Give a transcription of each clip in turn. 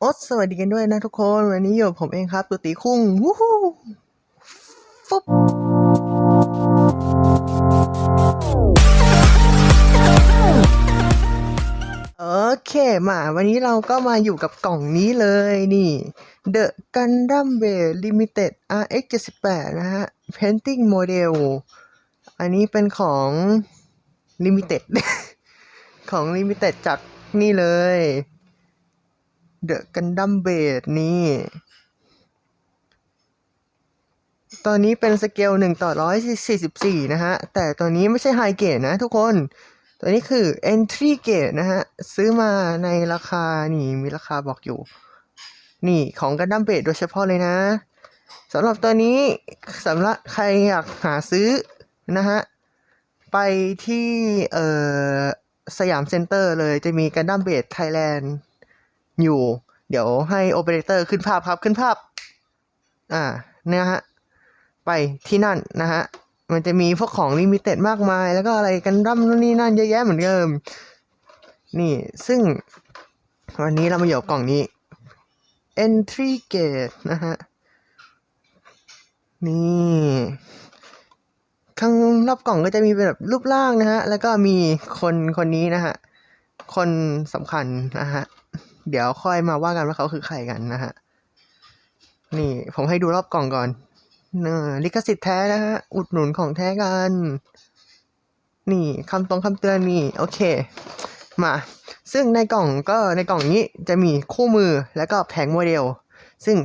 โอ๊ตสวัสดีกันด้วยนะทุกคน วันนี้อยู่กับผมเองครับตัวตีคุ้งวู้ฮู้ฟุ๊บโอเคมาวันนี้เราก็มาอยู่กับกล่องนี้เลยนี่ The Gundam b a y Limited RX 78นะฮะ Painting Model อันนี้เป็นของ Limited ของ Limited จากนี่เลย เดอะกันดัมเบดนี่ ตอนนี้เป็นสเกลหนึ่งต่อร้อยสี่สิบสี่นะฮะ แต่ตัวนี้ไม่ใช่ไฮเกรดนะทุกคน ตัวนี้คือ entry เกรดนะฮะ ซื้อมาในราคา นี่มีราคาบอกอยู่ นี่ของกันดัมเบดโดยเฉพาะเลยนะสำหรับตัวนี้สำหรับใครอยากหาซื้อนะฮะ ไปที่เอ่อสยามเซ็นเตอร์เลยจะมีกันดัมเบดไทยแลนด์ อยู่ เดี๋ยวให้โอเปอเรเตอร์ขึ้นภาพครับขึ้นภาพ อ่าเนี่ยฮะ ไปที่นั่นนะฮะ มันจะมีพวกของลิมิเต็ดมากมาย แล้วก็อะไรกันดั้มนู่นนี่นั่นเยอะแยะเหมือนเดิม นี่ซึ่ง วันนี้เรามาอยู่กับกล่องนี้ entry gate นะฮะ นี่ข้างรอบกล่องก็จะมีเป็นแบบรูปร่างนะฮะ แล้วก็มีคนคนนี้นะฮะ คนสำคัญนะฮะ เดี๋ยวค่อยมาว่ากันว่าเขาคือใครกันนะฮะ นี่ผมให้ดูรอบกล่องก่อนเนอลิขสิทธิ์แท้นะฮะ อุดหนุนของแท้กัน นี่คำตรงคำเตือนนี่ โอเค มา ซึ่งในกล่องก็ในกล่องนี้จะมีคู่มือแล้วก็แผงโมเดล ซึ่ง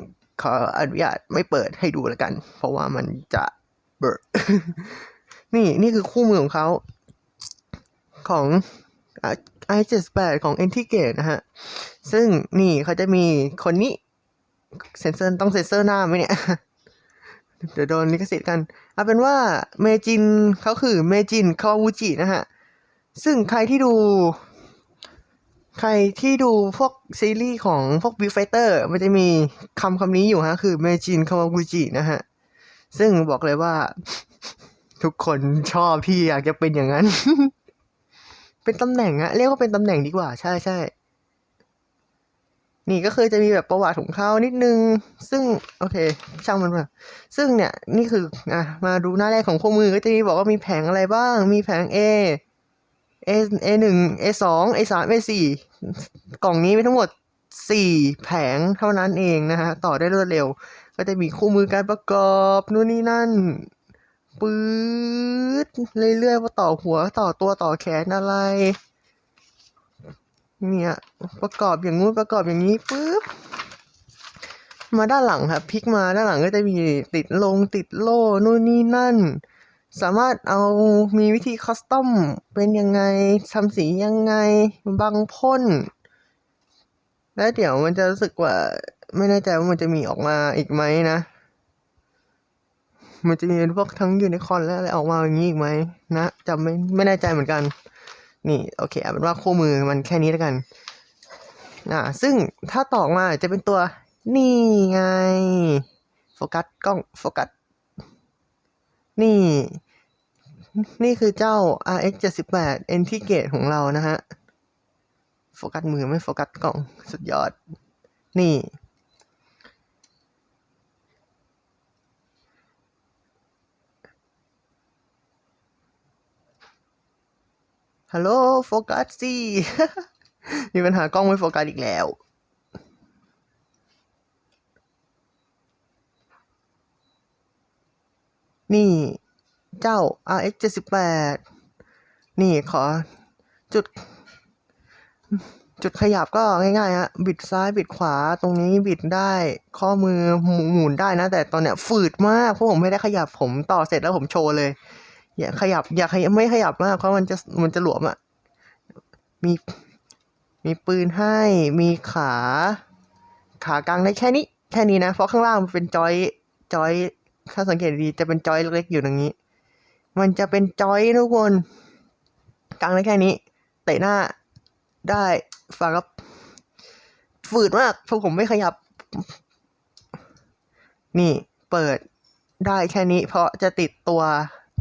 ขออนุญาตไม่เปิดให้ดูแล้วกัน เพราะว่ามันจะเบิร์นี่นี่คือคู่มือของเขา ของ ไอเจ็ดแปดของ e n t i g a t e นะฮะ ซึ่งนี่เขาจะมีคนนี้ เซนเซอร์ต้องเซนเซอร์หน้าไหมเนี่ย เดี๋ยวโดนลิขสิทธิ์กัน เอาเป็นว่าเมจินเขาคือเมจินคาวูจินะฮะ ซึ่งใครที่ดู ใครที่ดูพวกซีรีส์ของพวกบิวไฟเตอร์มันจะมีคำคำนี้อยู่ฮะ คือเมจินคาวาวูจินะฮะ ซึ่งบอกเลยว่า ทุกคนชอบพี่อยากจะเป็นอย่างนั้น เป็นตำแหน่งอะเรียกว่าเป็นตำแหน่งดีกว่า ใช่ใช่นี่ก็คือจะมีแบบประวัติของเขานิดนึง ซึ่งโอเค ช่างมันมาซึ่งเนี่ยนี่คืออะมาดูหน้าแรกของคู่มือก็จะมีบอกว่ามีแผงอะไรบ้าง มีแผง A A A หนึ่ง A สอง A สาม A สี่กล่องนี้มีทั้งหมดสี่แผงเท่านั้นเองนะฮะ ต่อได้รวดเร็ว ก็จะมีคู่มือการประกอบนู่นนี่นั่น ปื๊ดเรื่อยๆว่าต่อหัวต่อตัวต่อแขนอะไร เนี่ย ประกอบอย่างงู้นประกอบอย่างนี้ปุ๊บมาด้านหลังครับพลิกมาด้านหลังก็จะมีติดลงติดโล่นู่นนี่นั่น สามารถเอามีวิธีคัสตอมเป็นยังไงทำสียังไงบังพ่นแล้วเดี๋ยวมันจะรู้สึกว่าไม่แน่ใจว่ามันจะมีออกมาอีกไหมนะ มันจะมีพวกทั้งยูนิคอนและอะไรออกมาอย่างนี้อีกไหมนะจำไม่ไม่แน่ใจเหมือนกัน นี่โอเคเอาเป็นว่าคู่มือมันแค่นี้แล้วกันอ่าซึ่งถ้าต่อมาจะเป็นตัวนี่ไง โฟกัสกล้องโฟกัส นี่ นี่คือเจ้า RX 78 NT Gate ของเรานะฮะ โฟกัสมือไม่โฟกัสกล้อง สุดยอด นี่ ฮัลโหลโฟกัสสิมีปัญหากล้องไม่โฟกัสอีกแล้ว นี่เจ้า RX 78นี่ขอจุด จุดขยับก็ง่ายๆฮะ บิดซ้ายบิดขวาตรงนี้บิดได้ข้อมือหมุนได้นะ แต่ตอนเนี้ยฝืดมากเพราะผมไม่ได้ขยับผมต่อเสร็จแล้วผมโชว์เลย อย่าขยับ อย่าขยับไม่ขยับมากเพราะมันจะมันจะหลวมอะมีมีปืนให้มีขา ขากลางได้แค่นี้ แค่นี้นะ เพราะข้างล่างมันเป็นจอยจอย ถ้าสังเกตดีจะเป็นจอยเล็กๆอยู่ตรงนี้ มันจะเป็นจอยทุกคนกลางได้แค่นี้เตะหน้าได้ฝากครับฝืดมากเพราะผมไม่ขยับ นี่เปิดได้แค่นี้ เพราะจะติดตัว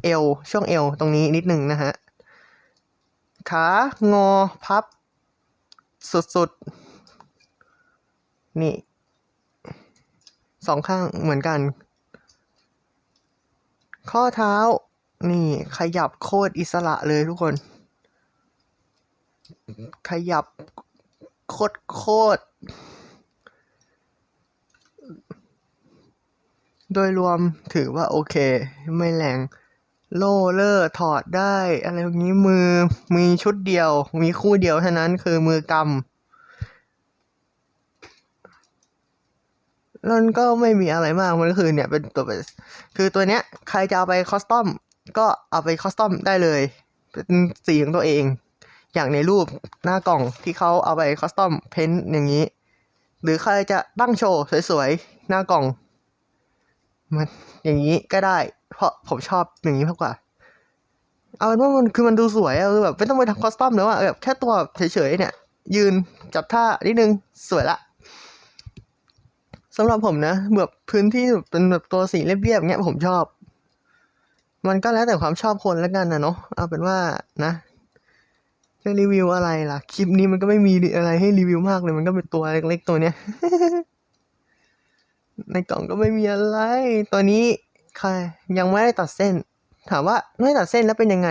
เอวช่วงเอวตรงนี้นิดหนึ่งนะฮะ ขางอพับ สุดนี่สองข้างเหมือนกัน ข้อเท้า นี่ขยับโคตรอิสระเลยทุกคน ขยับโคตรโคตรโดยรวมถือว่าโอเค ไม่แรง โลเลอร์ถอดได้ อะไรพวกนี้มือมีชุดเดียว มีคู่เดียวเท่านั้นคือมือกำแล้วมันก็ไม่มีอะไรมากมันก็คือเนี่ยเป็นตัวเป็นคือตัวเนี้ย ใครจะเอาไปคอสตอมก็เอาไปคอสตอมได้เลย เป็นสีของตัวเอง อย่างในรูปหน้ากล่องที่เขาเอาไปคอสตอมเพ้นท์อย่างนี้ หรือใครจะตั้งโชว์สวยๆ หน้ากล่องมันอย่างนี้ก็ได้ ราะผมชอบอย่างนี้มากกว่า เอาเป็นว่ามันคือมันดูสวยอะคือแบบไม่ต้องไปทำคอสตอมแล้วอะแบบแค่ตัวเฉยๆเนี่ย ยืนจับท่านิดนึงสวยละสำหรับผมนะแบบพื้นที่เป็นแบบตัวสีเรียบๆเงี้ยผมชอบ มันก็แล้วแต่ความชอบคนแล้วกันนะเนาะเอาเป็นว่านะจะรีวิวอะไรล่ะ คลิปนี้มันก็ไม่มีอะไรให้รีวิวมากเลย มันก็เป็นตัวเล็กๆตัวเนี้ย ในกล่องก็ไม่มีอะไร ตัวนี้ ใครยังไม่ได้ตัดเส้น ถามว่าไม่ตัดเส้นแล้วเป็นยังไง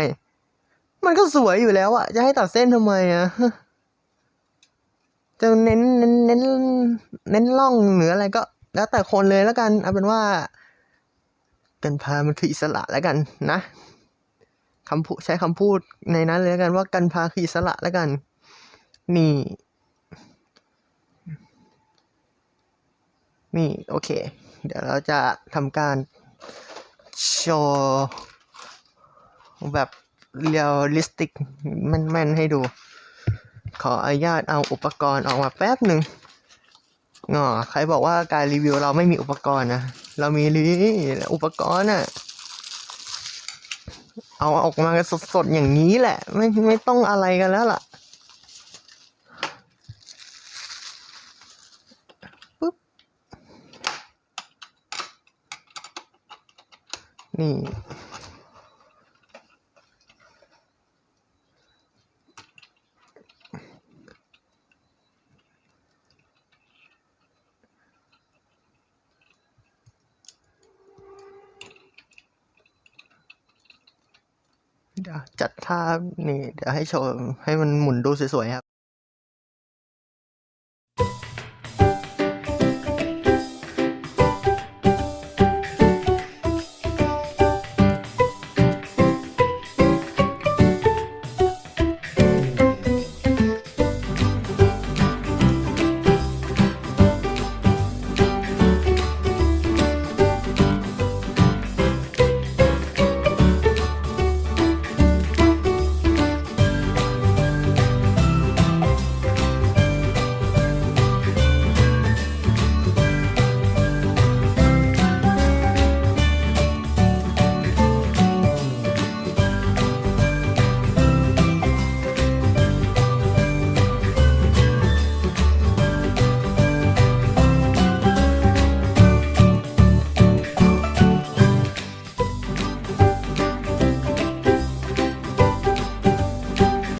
มันก็สวยอยู่แล้วอะจะให้ตัดเส้นทำไมอะจะเน้นเน้นเน้นเน้นล่องหรืออะไรก็ แล้วแต่คนเลยแล้วกันเอาเป็นว่ากันพามันคืออิสระแล้วกันนะคำพูดใช้คำพูดในนั้นเลยแล้วกันว่ากันพาคืออิสระแล้วกัน นี่ นี่ โอเค เดี๋ยวเราจะทำการ โชว์แบบเรียลลิสติกแม่นๆให้ดู ขออนุญาตเอาอุปกรณ์ออกมาแป๊บหนึ่งอ๋อใครบอกว่าการรีวิวเราไม่มีอุปกรณ์นะ เรามีรีอุปกรณ์อะเอาออกมากันสดๆอย่างนี้แหละ ไม่ไม่ต้องอะไรกันแล้วล่ะ นี่ เดี๋ยวจัดท่านี่ เดี๋ยวให้โชว์ให้มันหมุนดูสวยๆครับ